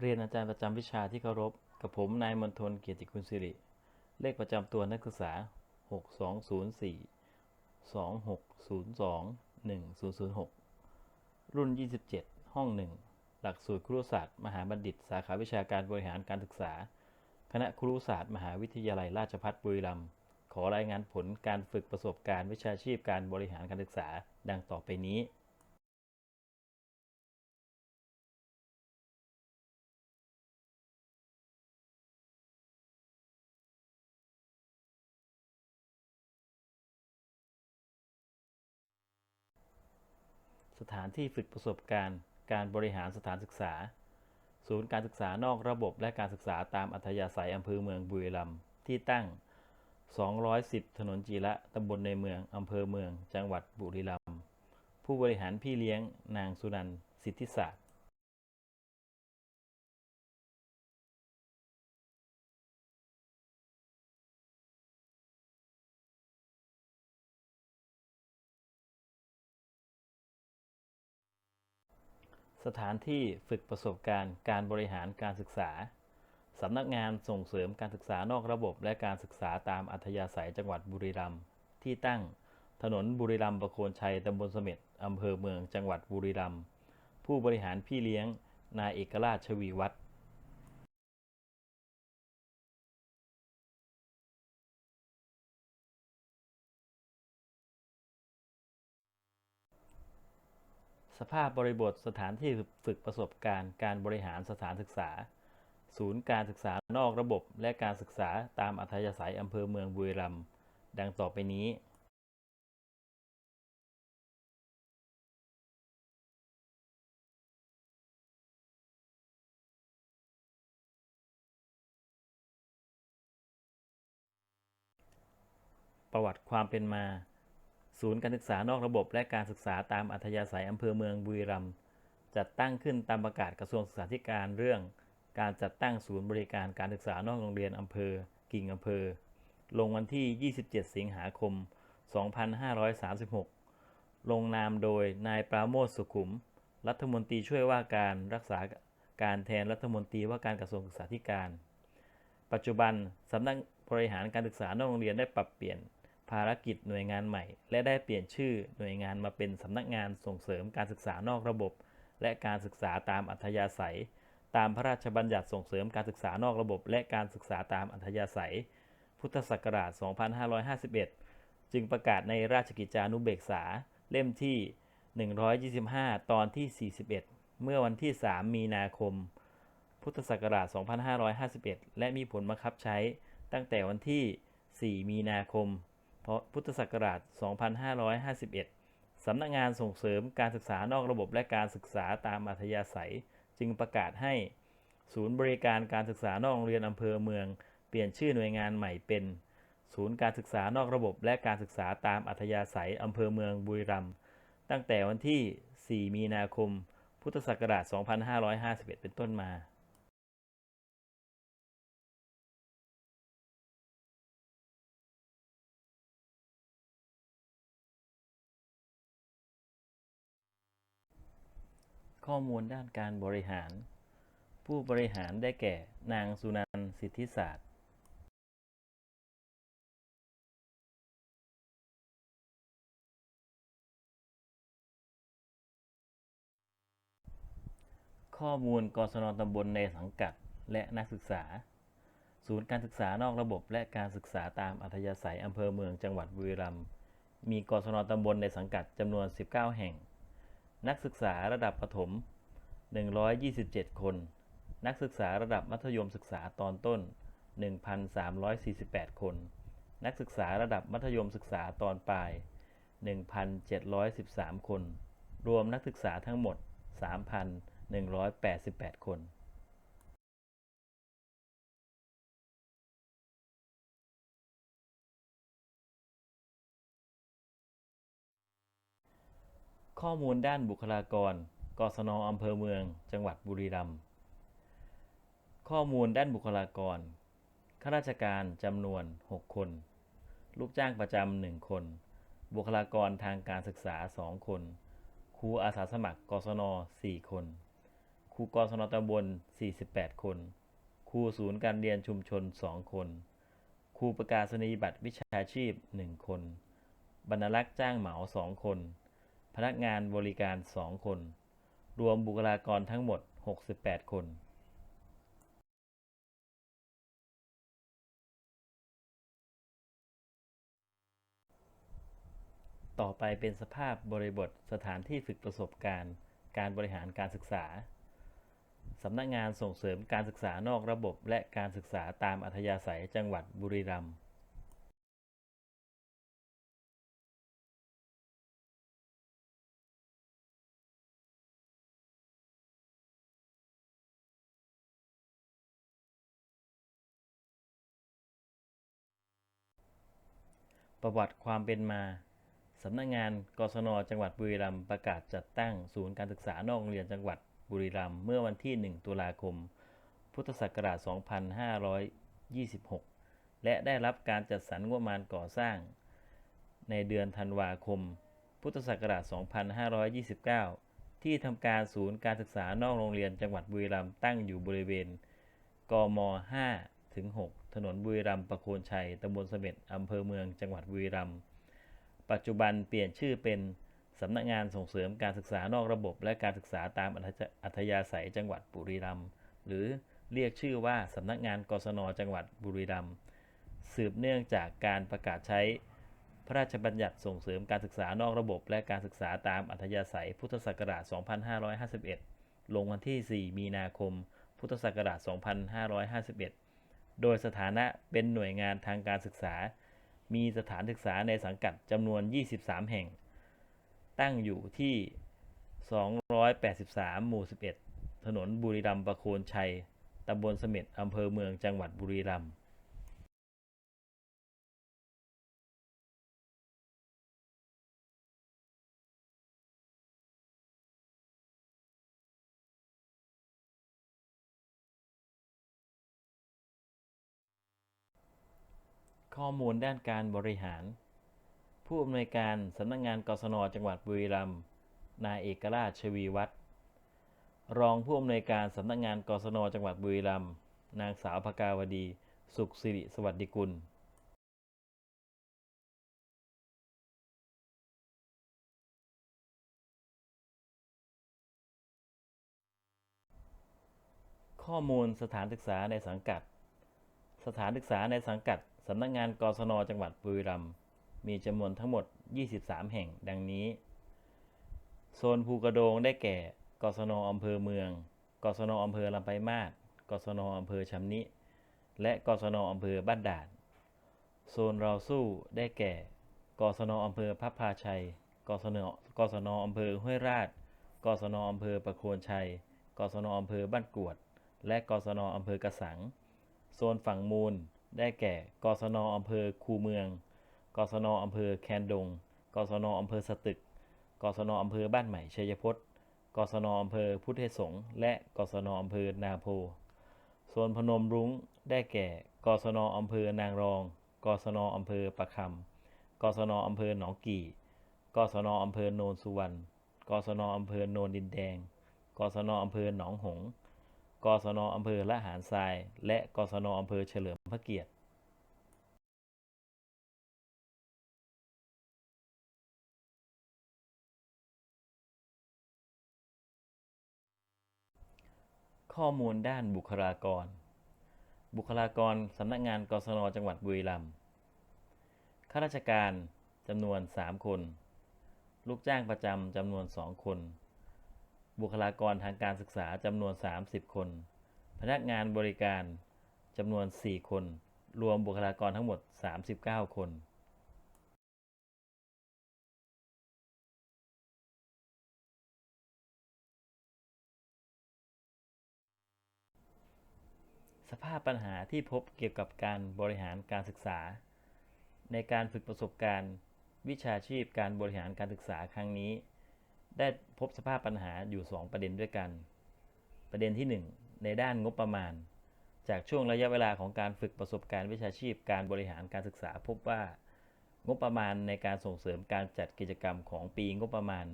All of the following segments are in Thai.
เรียนอาจารย์ประจำวิชาที่เคารพ กับผมนายมณฑลเกียรติคุณสิริ เลขประจำตัวนักศึกษา 6204 2602 1006 รุ่น 27 ห้อง 1 หลักสูตรครุศาสตร์ มหาบัณฑิต สาขาวิชาการบริหารการศึกษา คณะครุศาสตร์ มหาวิทยาลัยราชภัฏบุรีรัมย์ ขอรายงานผลการฝึกประสบการณ์วิชาชีพการบริหารการศึกษา ดังต่อไปนี้ สถานที่ฝึกประสบการณ์ การบริหารสถานศึกษา ศูนย์การศึกษานอกระบบและการศึกษาตามอัธยาศัยอำเภอเมืองบุรีรัมย์ที่ตั้ง 210 ถนนจีระตำบลในเมืองอำเภอเมือง จังหวัดบุรีรัมย์ผู้บริหารพี่เลี้ยงนางสุนันท์สิทธิศาสตร์ สถานที่ฝึกประสบการณ์การบริหารการศึกษา สำนักงานส่งเสริมการศึกษานอกระบบ และการศึกษาตามอัธยาศัยจังหวัดบุรีรัมย์ที่ตั้งถนนบุรีรัมย์ประโคนชัยตำบลเสม็ดอำเภอเมืองจังหวัดบุรีรัมย์ผู้บริหารพี่เลี้ยง นายเอกราชชวีวัฒน์ สภาพบริบทสถานที่ฝึกประสบการณ์ การบริหารสถานศึกษา ศูนย์การศึกษานอกระบบและการศึกษาตามอัธยาศัยอำเภอเมืองบุรีรัมย์ดังต่อไปนี้ประวัติความเป็นมา ศูนย์การศึกษานอกระบบและการศึกษาตามอัธยาศัยอำเภอเมืองบุรีรัมย์จัดตั้งขึ้นตามประกาศกระทรวงศึกษาธิการเรื่อง การจัดตั้งศูนย์บริการการศึกษานอกโรงเรียนอำเภอ กิ่งอำเภอ ลงวันที่ 27 สิงหาคม 2536 ลงนามโดยนายปราโมทสุขุม รัฐมนตรีช่วยว่าการรักษาการแทนรัฐมนตรีว่าการกระทรวงศึกษาธิการ ปัจจุบันสำนักบริหารการศึกษานอกโรงเรียนได้ปรับเปลี่ยน ภารกิจหน่วยงานใหม่ และได้เปลี่ยนชื่อหน่วยงานมาเป็นสำนักงานส่งเสริมการศึกษานอกระบบ และการศึกษาตามอัธยาศัย ตามพระราชบัญญัติส่งเสริมการศึกษานอกระบบ และการศึกษาตามอัธยาศัย พุทธศักราช 2551 จึงประกาศในราชกิจจานุเบกษาเล่มที่ 125 ตอนที่ 41 เมื่อวันที่ 3 มีนาคม พุทธศักราช 2551 และมีผลบังคับใช้ตั้งแต่วันที่ 4 มีนาคม พุทธศักราช 2551 สำนักงานส่งเสริมการศึกษานอกระบบและการศึกษาตามอัธยาศัย จึงประกาศให้ ศูนย์บริการการศึกษานอกโรงเรียนอำเภอเมือง เปลี่ยนชื่อหน่วยงานใหม่เป็น ศูนย์การศึกษานอกระบบและการศึกษาตามอัธยาศัยอำเภอเมืองบุรีรัมย์ตั้งแต่วันที่ 4 มีนาคม พุทธศักราช 2551 เป็นต้นมา ข้อมูลด้านการบริหาร ผู้บริหารได้แก่นางสุนันท์สิทธิศาสตร์ ข้อมูลกศนตำบลในสังกัดและนักศึกษา ศูนย์การศึกษานอกระบบและการศึกษาตามอัธยาศัยอำเภอเมืองจังหวัดบุรีรัมย์มีกศนตำบลในสังกัดจำนวน 19 แห่ง นักศึกษาระดับประถม 127 คน นักศึกษาระดับมัธยมศึกษาตอนต้น 1,348 คน นักศึกษาระดับมัธยมศึกษาตอนปลาย 1,713 คน รวมนักศึกษาทั้งหมด 3,188 คน ข้อมูลด้านบุคลากร กศนอำเภอเมือง จังหวัดบุรีรัมย์ ข้อมูลด้านบุคลากร ข้าราชการจำนวน 6 คน ลูกจ้างประจำ 1 คน บุคลากรทางการศึกษา 2 คน ครูอาสาสมัคร กศน 4 คน ครูกศนตำบล 48 คน ครูศูนย์การเรียนชุมชน 2 คน ครูประกาศนียบัตรวิชาชีพ 1 คน บรรณารักษ์จ้างเหมา 2 คน พนักงานบริการ 2 คน รวมบุคลากรทั้งหมด 68 คนต่อไปเป็นสภาพบริบทสถานที่ฝึกประสบการณ์ การบริหารการศึกษา สำนักงานส่งเสริมการศึกษานอกระบบและการศึกษาตามอัธยาศัยจังหวัดบุรีรัมย์ ประวัติความเป็นมาสำนักงานกศนจังหวัดบุรีรัมย์ประกาศจัดตั้งศูนย์การศึกษานอกโรงเรียนจังหวัดบุรีรัมย์เมื่อวันที่ 1 ตุลาคม พุทธศักราช 2526 และได้รับการจัดสรรงบประมาณก่อสร้าง ในเดือนธันวาคม พุทธศักราช 2529 ที่ทำการศูนย์การศึกษานอกโรงเรียนจังหวัดบุรีรัมย์ตั้งอยู่บริเวณ กม 5 ถึง 6 ถนนบุรีรัมย์ประโคนชัยตำบลเสม็ดอำเภอเมืองจังหวัดบุรีรัมย์ปัจจุบันเปลี่ยนชื่อเป็นสำนักงานส่งเสริมการศึกษานอกระบบ และการศึกษาตามอัธยาศัยจังหวัดบุรีรัมย์หรือเรียกชื่อว่าสำนักงานกศนจังหวัดบุรีรัมย์สืบเนื่องจากการประกาศใช้พระราชบัญญัติส่งเสริมการศึกษานอกระบบ และการศึกษาตามอัธยาศัยพุทธศักราช 2551 ลงวันที่ 4 มีนาคม พุทธศักราช 2551 โดยสถานะเป็นหน่วยงานทางการศึกษา มีสถานศึกษาในสังกัดจำนวน 23 แห่ง ตั้งอยู่ที่ 283 หมู่ 11 ถนนบุรีรัมย์ประโคนชัย ตำบลเสม็ดอำเภอเมืองจังหวัดบุรีรัมย์ ข้อมูลด้านการบริหาร ผู้อำนวยการสำนักงานกศนจังหวัดบุรีรัมย์นายเอกราชชวีวัฒน์รองผู้อำนวยการสำนักงานกศนจังหวัดบุรีรัมย์นางสาวภกาวดี สุขสิริสวัสดิกุลข้อมูลสถานศึกษาในสังกัด สถานศึกษาในสังกัด สำนักงานกศนจังหวัดบุรีรัมย์มีจำนวนทั้งหมด 23 แห่งดังนี้ โซนภูกระโดงได้แก่ กศนอำเภอเมือง กศนอำเภอลำไปมาศกศนอำเภอชำนิ และกศนอำเภอบ้านด่าน โซนเราสู้ได้แก่ กศนอำเภอพับพาชัย กศนกศนอำเภอห้วยราช กศนอำเภอประโคนชัย กศนอำเภอบ้านกรวด และกศนอำเภอกระสัง โซนฝั่งมูล ได้แก่ กศนอำเภอคูเมือง กศนอำเภอแคนดง กศนอำเภอสตึก กศนอำเภอบ้านใหม่ชัยพจน์กศนอำเภอพุทธสงฆ์และกศนอำเภอนาโพโซนพนมรุ้งได้แก่ กศนอำเภอนางรอง กศนอำเภอประคำ กศนอำเภอหนองกี่ กศนอำเภอโนนสุวรรณ กศนอำเภอโนนดินแดง กศนอำเภอหนองหง กศนอำเภอละหารทราย และกศนอำเภอเฉลิมพระเกียรติข้อมูลด้านบุคลากร บุคลากรสำนักงานกศนจังหวัดบุรีรัมย์ ข้าราชการจำนวน 3 คน ลูกจ้างประจำจำนวน 2 คน บุคลากรทางการศึกษาจำนวน 30 คน พนักงานบริการจำนวน 4 คน รวมบุคลากรทั้งหมด 39 คนสภาพปัญหาที่พบเกี่ยวกับการบริหารการศึกษา ในการฝึกประสบการณ์ วิชาชีพการบริหารการศึกษาครั้งนี้ ได้พบสภาพปัญหาอยู่ 2 ประเด็นด้วยกัน ประเด็นที่ 1 ในด้านงบประมาณ จากช่วงระยะเวลาของการฝึกประสบการณ์วิชาชีพการบริหารการศึกษา พบว่างบประมาณในการส่งเสริมการจัดกิจกรรมของปีงบประมาณ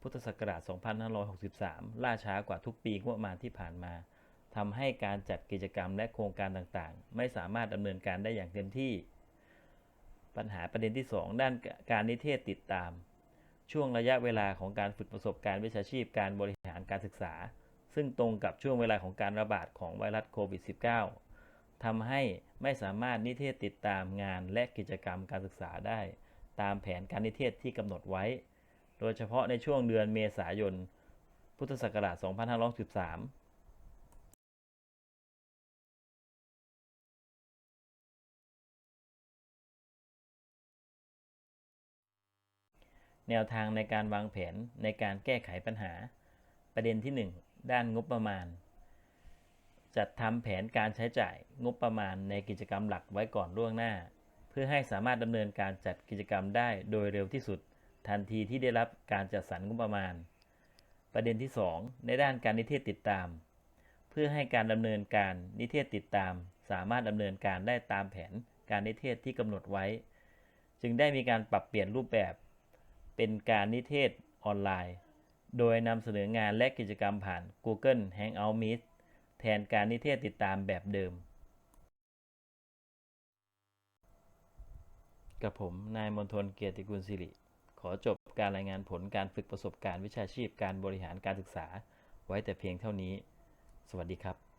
พุทธศักราช 2563 ล่าช้ากว่าทุกปีงบประมาณที่ผ่านมาทำให้การจัดกิจกรรมและโครงการต่างๆ ไม่สามารถดำเนินการได้อย่างเต็มที่ ปัญหาประเด็นที่ 2 ด้านการนิเทศติดตาม ช่วงระยะเวลาของการฝึกประสบการณ์วิชาชีพการบริหารการศึกษา ซึ่งตรงกับช่วงเวลาของการระบาดของไวรัสโควิด -19 ทำให้ไม่สามารถนิเทศติดตามงานและกิจกรรมการศึกษาได้ ตามแผนการนิเทศที่กำหนดไว้ โดยเฉพาะในช่วงเดือนเมษายน พุทธศักราช 2513 แนวทางในการวางแผนในการแก้ไขปัญหา ประเด็นที่ 1 ด้านงบประมาณ จัดทำแผนการใช้จ่ายงบประมาณในกิจกรรมหลักไว้ก่อนล่วงหน้า เพื่อให้สามารถดำเนินการจัดกิจกรรมได้โดยเร็วที่สุด ทันทีที่ได้รับการจัดสรรงบประมาณ ประเด็นที่ 2 ในด้านการนิเทศติดตาม เพื่อให้การดำเนินการนิเทศติดตาม สามารถดำเนินการได้ตามแผนการนิเทศที่กำหนดไว้ จึงได้มีการปรับเปลี่ยนรูปแบบ เป็นการนิเทศออนไลน์ โดยนำเสนองานและกิจกรรมผ่าน Google Hangout Meet แทนการนิเทศติดตามแบบเดิม กับผม นายมนทนเกียรติกุลสิริ ขอจบการรายงานผลการฝึกประสบการณ์วิชาชีพการบริหารการศึกษา ไว้แต่เพียงเท่านี้ สวัสดีครับ